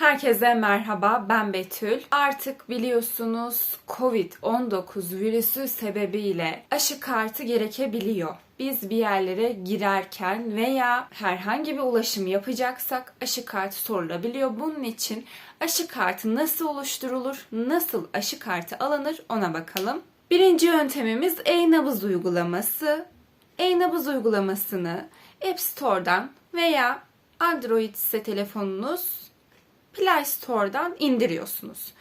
Herkese merhaba, ben Betül. Artık biliyorsunuz Covid-19 virüsü sebebiyle aşı kartı gerekebiliyor. Biz bir yerlere girerken veya herhangi bir ulaşım yapacaksak aşı kartı sorulabiliyor. Bunun için aşı kartı nasıl oluşturulur, nasıl aşı kartı alınır ona bakalım. Birinci yöntemimiz e-nabız uygulaması. E-nabız uygulamasını App Store'dan veya Android ise telefonunuz Play Store'dan indiriyorsunuz.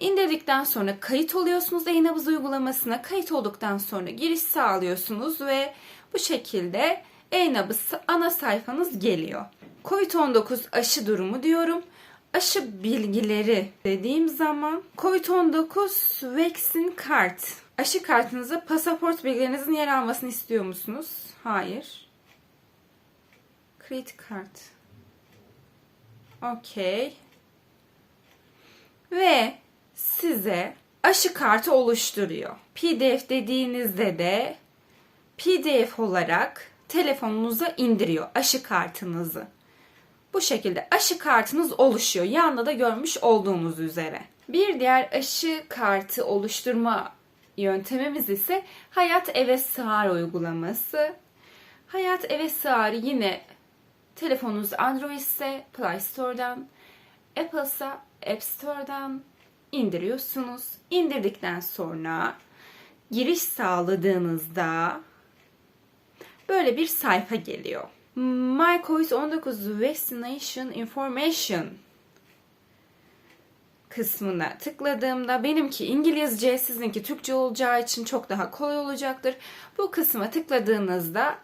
İndirdikten sonra kayıt oluyorsunuz e-nabız uygulamasına. Kayıt olduktan sonra giriş sağlıyorsunuz ve bu şekilde e-nabız ana sayfanız geliyor. Covid-19 aşı durumu diyorum. Aşı bilgileri dediğim zaman COVID-19 Vaccine Card. Aşı kartınıza pasaport bilgilerinizin yer almasını istiyor musunuz? Hayır. Credit card. Okey. Ve size aşı kartı oluşturuyor. PDF dediğinizde de PDF olarak telefonunuza indiriyor aşı kartınızı. Bu şekilde aşı kartınız oluşuyor. Yanında da görmüş olduğunuz üzere. Bir diğer aşı kartı oluşturma yöntemimiz ise Hayat Eve Sığar uygulaması. Hayat Eve Sığar yine telefonunuz Android ise Play Store'dan, Apple ise App Store'dan indiriyorsunuz. İndirdikten sonra giriş sağladığınızda böyle bir sayfa geliyor. My COVID-19 Vaccination Information kısmına tıkladığımda benimki İngilizce, sizinki Türkçe olacağı için çok daha kolay olacaktır. Bu kısma tıkladığınızda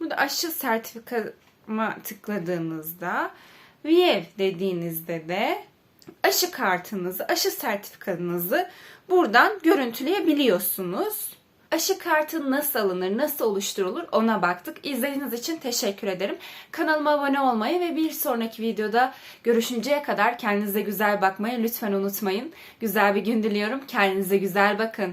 burada aşı sertifikama tıkladığınızda View dediğinizde de aşı kartınızı, aşı sertifikanızı buradan görüntüleyebiliyorsunuz. Aşı kartı nasıl alınır, nasıl oluşturulur ona baktık. İzlediğiniz için teşekkür ederim. Kanalıma abone olmayı ve bir sonraki videoda görüşünceye kadar kendinize güzel bakmayı lütfen unutmayın. Güzel bir gün diliyorum. Kendinize güzel bakın.